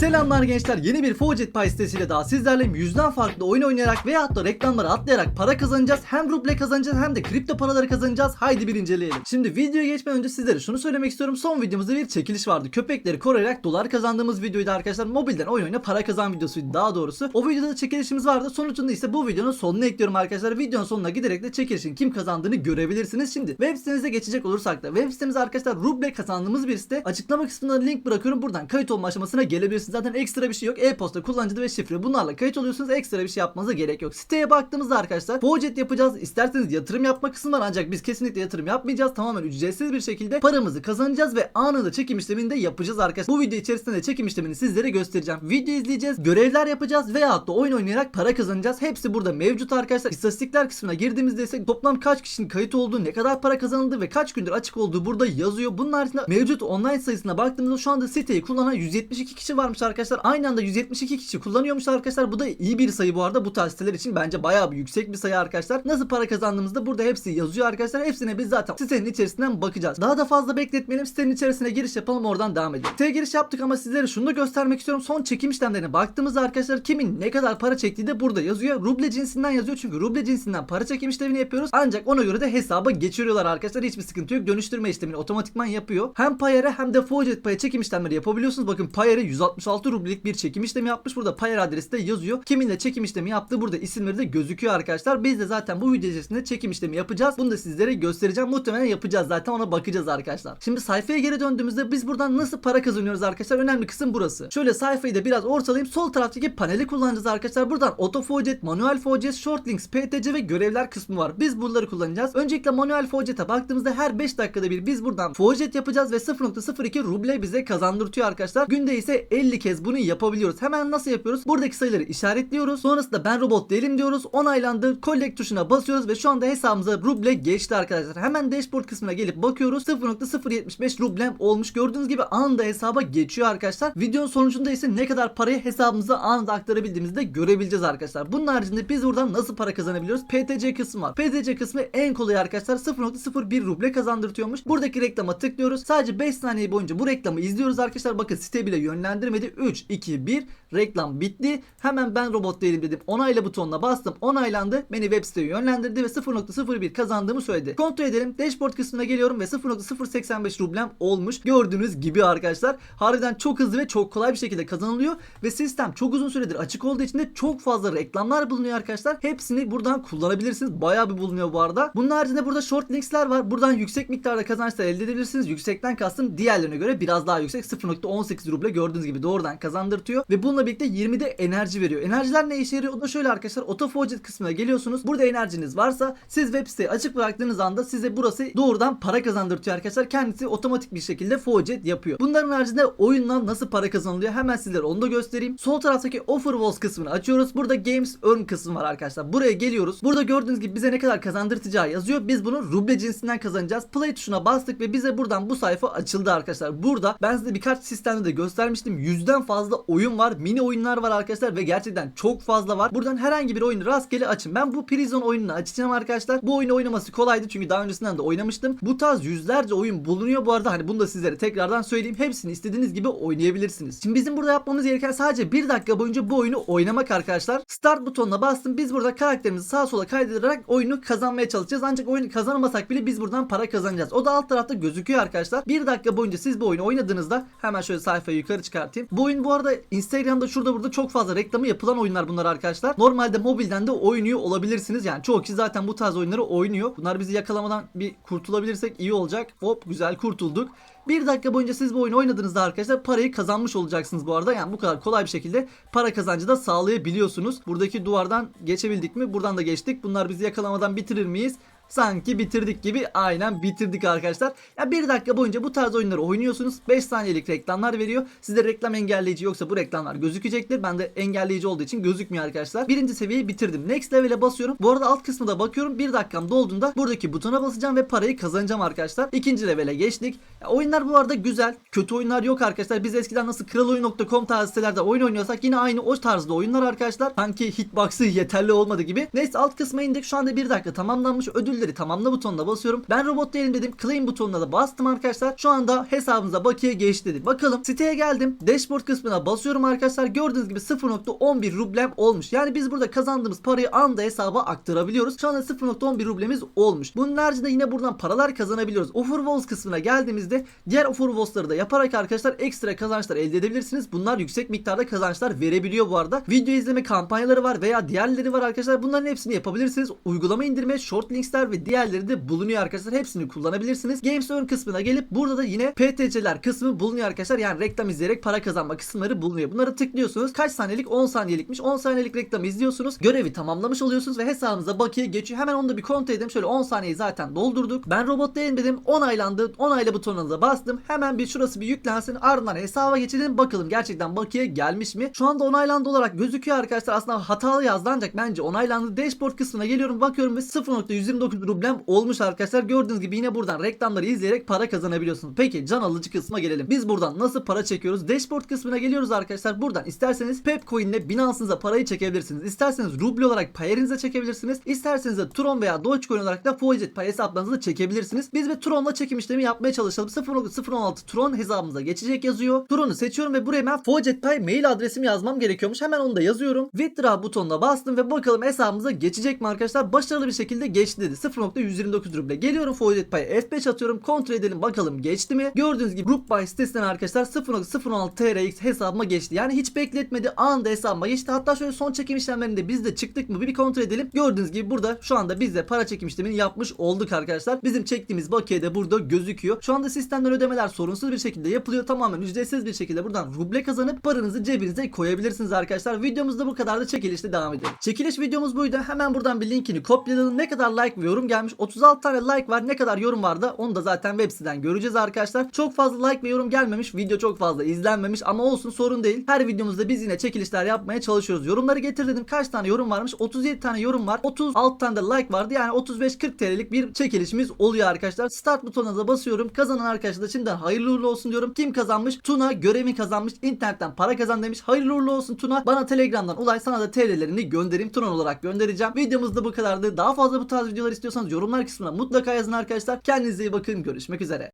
Selamlar gençler yeni bir Focet Pay sitesiyle daha sizlerleyim. Yüzden farklı oyun oynayarak veya da reklamları atlayarak para kazanacağız. Hem ruble kazanacağız hem de kripto paraları kazanacağız. Haydi bir inceleyelim. Şimdi videoya geçmeden önce sizlere şunu söylemek istiyorum. Son videomuzda bir çekiliş vardı. Köpekleri koruyarak dolar kazandığımız videoydu arkadaşlar. Mobilden oyun oyna para kazan videosuydu daha doğrusu. O videoda da çekilişimiz vardı. Sonucunda ise bu videonun sonuna ekliyorum arkadaşlar. Videonun sonuna giderek de çekilişin kim kazandığını görebilirsiniz. Şimdi web sitemize geçecek olursak da web sitemiz arkadaşlar ruble kazandığımız bir site. Açıklama kısmına link bırakıyorum. Buradan kayıt olma aşamasına gelebilirsiniz. Zaten ekstra bir şey yok. E-posta, kullanıcı ve şifre. Bunlarla kayıt oluyorsunuz. Ekstra bir şey yapmanıza gerek yok. Siteye baktığımızda arkadaşlar Focet yapacağız. İsterseniz yatırım yapma kısmı var ancak biz kesinlikle yatırım yapmayacağız. Tamamen ücretsiz bir şekilde paramızı kazanacağız ve anında çekim işlemini de yapacağız arkadaşlar. Bu video içerisinde de çekim işlemini sizlere göstereceğim. Video izleyeceğiz, görevler yapacağız veyahut da oyun oynayarak para kazanacağız. Hepsi burada mevcut arkadaşlar. İstatistikler kısmına girdiğimizde ise toplam kaç kişinin kayıt olduğu, ne kadar para kazanıldı ve kaç gündür açık olduğu burada yazıyor. Bunun haricinde mevcut online sayısına baktığımızda şu anda siteyi kullanan 172 kişi varmış arkadaşlar. Aynı anda 172 kişi kullanıyormuş arkadaşlar. Bu da iyi bir sayı bu arada. Bu tarz siteler için bence bayağı bir yüksek bir sayı arkadaşlar. Nasıl para kazandığımızda burada hepsi yazıyor arkadaşlar. Hepsine biz zaten sitenin içerisinden bakacağız. Daha da fazla bekletmeyelim. Sitenin içerisine giriş yapalım oradan devam edelim. Siteye giriş yaptık ama sizlere şunu da göstermek istiyorum. Son çekim işlemlerine baktığımızda arkadaşlar kimin ne kadar para çektiği de burada yazıyor. Ruble cinsinden yazıyor çünkü ruble cinsinden para çekim işlemini yapıyoruz. Ancak ona göre de hesaba geçiriyorlar arkadaşlar. Hiçbir sıkıntı yok. Dönüştürme işlemini otomatikman yapıyor. Hem Payer'e hem de Focet Pay'a çekim işlemleri yapabiliyorsunuz. Bakın Payer'e 166 rublelik bir çekim işlemi yapmış. Burada Payer adresi de yazıyor. Kiminle çekim işlemi yaptığı burada isimleri de gözüküyor arkadaşlar. Biz de zaten bu video içerisinde çekim işlemi yapacağız. Bunu da sizlere göstereceğim. Muhtemelen yapacağız zaten ona bakacağız arkadaşlar. Şimdi sayfaya geri döndüğümüzde biz buradan nasıl para kazanıyoruz arkadaşlar? Önemli kısım burası. Şöyle sayfayı da biraz ortalayayım. Sol taraftaki paneli kullanacağız arkadaşlar. Buradan auto focet, manuel focet, short links, PTC ve görevler kısmı var. Biz bunları kullanacağız. Öncelikle manuel focet'e baktığımızda her 5 dakikada bir biz buradan focet yapacağız ve 0.02 ruble bize kazandırtıyor arkadaşlar. Günde ise 50 kez bunu yapabiliyoruz. Hemen nasıl yapıyoruz? Buradaki sayıları işaretliyoruz. Sonrasında ben robot değilim diyoruz. Onaylandı. Collect tuşuna basıyoruz ve şu anda hesabımıza ruble geçti arkadaşlar. Hemen dashboard kısmına gelip bakıyoruz. 0.075 rublem olmuş. Gördüğünüz gibi anında hesaba geçiyor arkadaşlar. Videonun sonucunda ise ne kadar parayı hesabımıza anında aktarabildiğimizi de görebileceğiz arkadaşlar. Bunun haricinde biz buradan nasıl para kazanabiliyoruz? PTC kısmı var. PTC kısmı en kolay arkadaşlar. 0.01 ruble kazandırtıyormuş. Buradaki reklama tıklıyoruz. Sadece 5 saniye boyunca bu reklamı izliyoruz arkadaşlar. Bakın site bile yönlendirmedi. 3, 2, 1 reklam bitti. Hemen ben robot değilim dedim. Onayla butonuna bastım. Onaylandı. Beni web siteye yönlendirdi ve 0.01 kazandığımı söyledi. Kontrol edelim. Dashboard kısmına geliyorum ve 0.085 rublem olmuş. Gördüğünüz gibi arkadaşlar. Harbiden çok hızlı ve çok kolay bir şekilde kazanılıyor ve sistem çok uzun süredir açık olduğu için de çok fazla reklamlar bulunuyor arkadaşlar. Hepsini buradan kullanabilirsiniz. Bayağı bir bulunuyor bu arada. Bunun haricinde burada short linksler var. Buradan yüksek miktarda kazançlar elde edebilirsiniz. Yüksekten kastım diğerlerine göre biraz daha yüksek. 0.18 ruble gördüğünüz gibi doğrudan kazandırtıyor ve bununla birlikte 20'de enerji veriyor. Enerjiler ne işe yarıyor? O da şöyle arkadaşlar. Auto Focus kısmına geliyorsunuz. Burada enerjiniz varsa siz web siteyi açık bıraktığınız anda size burası doğrudan para kazandırtıyor arkadaşlar. Kendisi otomatik bir şekilde Focus yapıyor. Bunların haricinde oyundan nasıl para kazanılıyor? Hemen sizlere onu da göstereyim. Sol taraftaki Offer Walls kısmını açıyoruz. Burada Games Earn kısmı var arkadaşlar. Buraya geliyoruz. Burada gördüğünüz gibi bize ne kadar kazandırtacağı yazıyor. Biz bunu ruble cinsinden kazanacağız. Play tuşuna bastık ve bize buradan bu sayfa açıldı arkadaşlar. Burada ben size birkaç sistemde de göstermiştim. Yüzden fazla oyun var. Mini oyunlar var arkadaşlar ve gerçekten çok fazla var. Buradan herhangi bir oyunu rastgele açın. Ben bu Prison oyununu açacağım arkadaşlar. Bu oyunu oynaması kolaydı çünkü daha öncesinden de oynamıştım. Bu tarz yüzlerce oyun bulunuyor bu arada. Hani bunu da sizlere tekrardan söyleyeyim. Hepsini istediğiniz gibi oynayabilirsiniz. Şimdi bizim burada yapmamız gereken sadece bir dakika boyunca bu oyunu oynamak arkadaşlar. Start butonuna bastım. Biz burada karakterimizi sağa sola kaydırarak oyunu kazanmaya çalışacağız. Ancak oyunu kazanamasak bile biz buradan para kazanacağız. O da alt tarafta gözüküyor arkadaşlar. Bir dakika boyunca siz bu oyunu oynadığınızda hemen şöyle sayfayı yukarı çıkartayım. Bu oyun bu arada Instagram'da şurada burada çok fazla reklamı yapılan oyunlar bunlar arkadaşlar. Normalde mobilden de oynuyor olabilirsiniz. Yani çoğu kişi zaten bu tarz oyunları oynuyor. Bunlar bizi yakalamadan bir kurtulabilirsek iyi olacak. Hop güzel kurtulduk. Bir dakika boyunca siz bu oyunu oynadığınızda arkadaşlar parayı kazanmış olacaksınız bu arada. Yani bu kadar kolay bir şekilde para kazancı da sağlayabiliyorsunuz. Buradaki duvardan geçebildik mi? Buradan da geçtik. Bunlar bizi yakalamadan bitirir miyiz? Sanki bitirdik gibi aynen bitirdik arkadaşlar. Ya bir dakika boyunca bu tarz oyunları oynuyorsunuz. 5 saniyelik reklamlar veriyor. Sizde reklam engelleyici yoksa bu reklamlar gözükecektir. Ben de engelleyici olduğu için gözükmüyor arkadaşlar. Birinci seviyeyi bitirdim. Next level'e basıyorum. Bu arada alt kısmına da bakıyorum. Bir dakikam dolduğunda buradaki butona basacağım ve parayı kazanacağım arkadaşlar. İkinci level'e geçtik. Ya oyunlar bu arada güzel. Kötü oyunlar yok arkadaşlar. Biz eskiden nasıl kraloyun.com tarzı sitelerde oyun oynuyorsak yine aynı o tarzda oyunlar arkadaşlar. Sanki hitbox'ı yeterli olmadı gibi. Neyse alt kısma indik. Şu anda bir dakika tamamlanmış. Ödül kabulleri tamamla butonuna basıyorum. Ben robot değilim dedim. Claim butonuna da bastım arkadaşlar. Şu anda hesabımıza bakiye geçti dedi. Bakalım siteye geldim. Dashboard kısmına basıyorum arkadaşlar. Gördüğünüz gibi 0.11 rublem olmuş. Yani biz burada kazandığımız parayı anda hesaba aktarabiliyoruz. Şu anda 0.11 rublemiz olmuş. Bunun haricinde yine buradan paralar kazanabiliyoruz. Offer Walls kısmına geldiğimizde diğer Offer Walls'ları da yaparak arkadaşlar ekstra kazançlar elde edebilirsiniz. Bunlar yüksek miktarda kazançlar verebiliyor bu arada. Video izleme kampanyaları var veya diğerleri var arkadaşlar. Bunların hepsini yapabilirsiniz. Uygulama indirme, short linksler ve diğerleri de bulunuyor arkadaşlar. Hepsini kullanabilirsiniz. Games kısmına gelip burada da yine PTC'ler kısmı bulunuyor arkadaşlar. Yani reklam izleyerek para kazanma kısımları bulunuyor. Bunları tıklıyorsunuz. Kaç saniyelik? 10 saniyelikmiş. 10 saniyelik reklamı izliyorsunuz. Görevi tamamlamış oluyorsunuz ve hesabınıza bakiye geçiyor. Hemen onu da bir kontrol edelim. Şöyle 10 saniyeyi zaten doldurduk. Ben robot değilim dedim. Onaylandı. Onayla butonuna da bastım. Hemen bir şurası bir yüklensin. Ardından hesaba geçelim. Bakalım gerçekten bakiye gelmiş mi? Şu anda onaylandı olarak gözüküyor arkadaşlar. Aslında hatalı yazdı ancak bence onaylandı. Dashboard kısmına geliyorum. Bakıyorum ve 0.129 rublem olmuş arkadaşlar. Gördüğünüz gibi yine buradan reklamları izleyerek para kazanabiliyorsunuz. Peki can alıcı kısma gelelim. Biz buradan nasıl para çekiyoruz? Dashboard kısmına geliyoruz arkadaşlar. Buradan isterseniz Pepcoin ile Binance'ınıza parayı çekebilirsiniz. İsterseniz ruble olarak Payer'inize çekebilirsiniz. İsterseniz de Tron veya Dogecoin olarak da Faucet Pay hesaplarınıza çekebilirsiniz. Biz bir Tron'la çekim işlemi yapmaya çalışalım. 0.016 Tron hesabımıza geçecek yazıyor. Tron'u seçiyorum ve buraya ben Faucet Pay mail adresimi yazmam gerekiyormuş. Hemen onu da yazıyorum. Withdraw butonuna bastım ve bakalım hesabımıza geçecek mi arkadaşlar? Başarılı bir şekilde geçti dedi. 0.129 ruble. Geliyorum Faucet Pay'a F5 atıyorum. Kontrol edelim bakalım geçti mi? Gördüğünüz gibi Group Buy sitesinden arkadaşlar 0.016 TRX hesabıma geçti. Yani hiç bekletmedi. Anında hesabıma geçti. Hatta şöyle son çekim işlemlerinde biz de çıktık mı bir kontrol edelim. Gördüğünüz gibi burada şu anda biz de para çekim işlemini yapmış olduk arkadaşlar. Bizim çektiğimiz bakiye de burada gözüküyor. Şu anda sistemden ödemeler sorunsuz bir şekilde yapılıyor. Tamamen ücretsiz bir şekilde buradan ruble kazanıp paranızı cebinize koyabilirsiniz arkadaşlar. Videomuzda bu kadar da çekilişte devam edelim. Çekiliş videomuz buydu. Hemen buradan bir linkini kopyaladım. Ne kadar like ve gelmiş. 36 tane like var. Ne kadar yorum var da onu da zaten web siteden göreceğiz arkadaşlar. Çok fazla like ve yorum gelmemiş. Video çok fazla izlenmemiş ama olsun sorun değil. Her videomuzda biz yine çekilişler yapmaya çalışıyoruz. Yorumları getir dedim. Kaç tane yorum varmış? 37 tane yorum var. 36 tane de like vardı. Yani 35-40 TL'lik bir çekilişimiz oluyor arkadaşlar. Start butonuna da basıyorum. Kazanan arkadaşa da şimdiden hayırlı uğurlu olsun diyorum. Kim kazanmış? Tuna görevi kazanmış. İnternetten para kazan demiş. Hayırlı uğurlu olsun Tuna. Bana Telegram'dan ulay sana da TL'lerini göndereyim. Tuna olarak göndereceğim. Videomuz da bu kadardı. Daha fazla bu tarz videolar istiyorsanız yorumlar kısmına mutlaka yazın arkadaşlar. Kendinize iyi bakın. Görüşmek üzere.